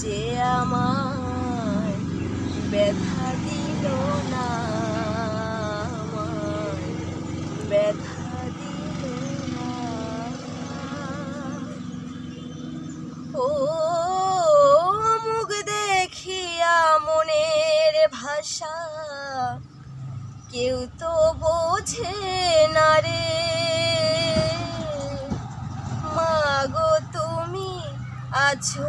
যে আমায় ব্যথা দিল না ব্যথা দিল ও মুখ দেখিয়া মনের ভাষা কেউ তো বোঝে না রে। মাগো, তুমি আছো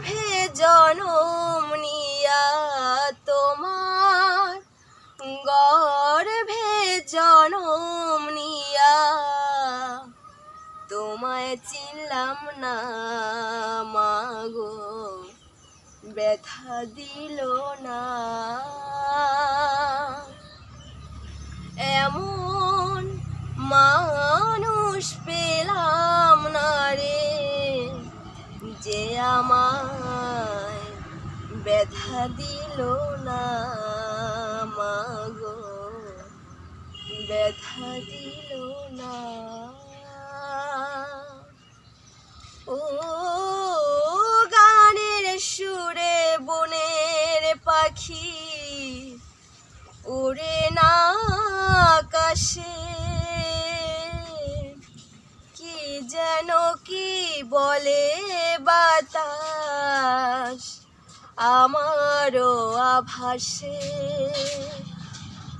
গর্ভে জনম নিয়া তোমার, গর্ভে জনম নিয়া। তোমায় চিনলাম না মাগো, ব্যথা দিল না। এমন মানুষ পেলাম না রে, যে আমায় ব্যথা দিল না মাগো। ব্যথা দিল না। ও গানের সুরে বনের পাখি, ওরে না আকাশে। কি যেন কি বলে বাতাস। আমারও আভাসে।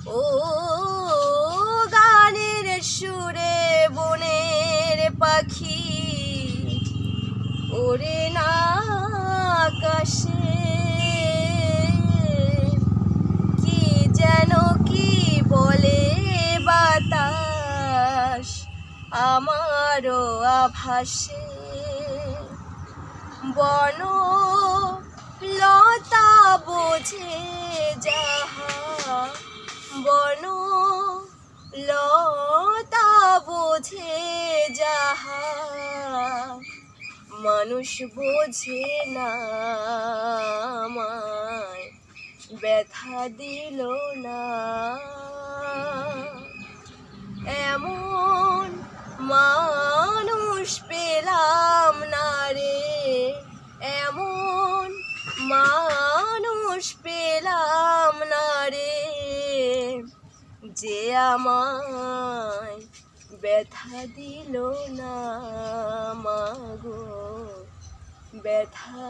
ও গানের সুরে বনের পাখি। ওরে না আকাশে। কি যেন কি বলে বাতাস আমারও আভাসে। বন লতা বোঝে যাহা বন। লতা বোঝে যাহা মানুষ বোঝে না ব্যথা দিল না যে আমায় ব্যথা দিল না মাগো ব্যথা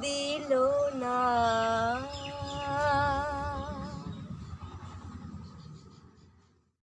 দিল না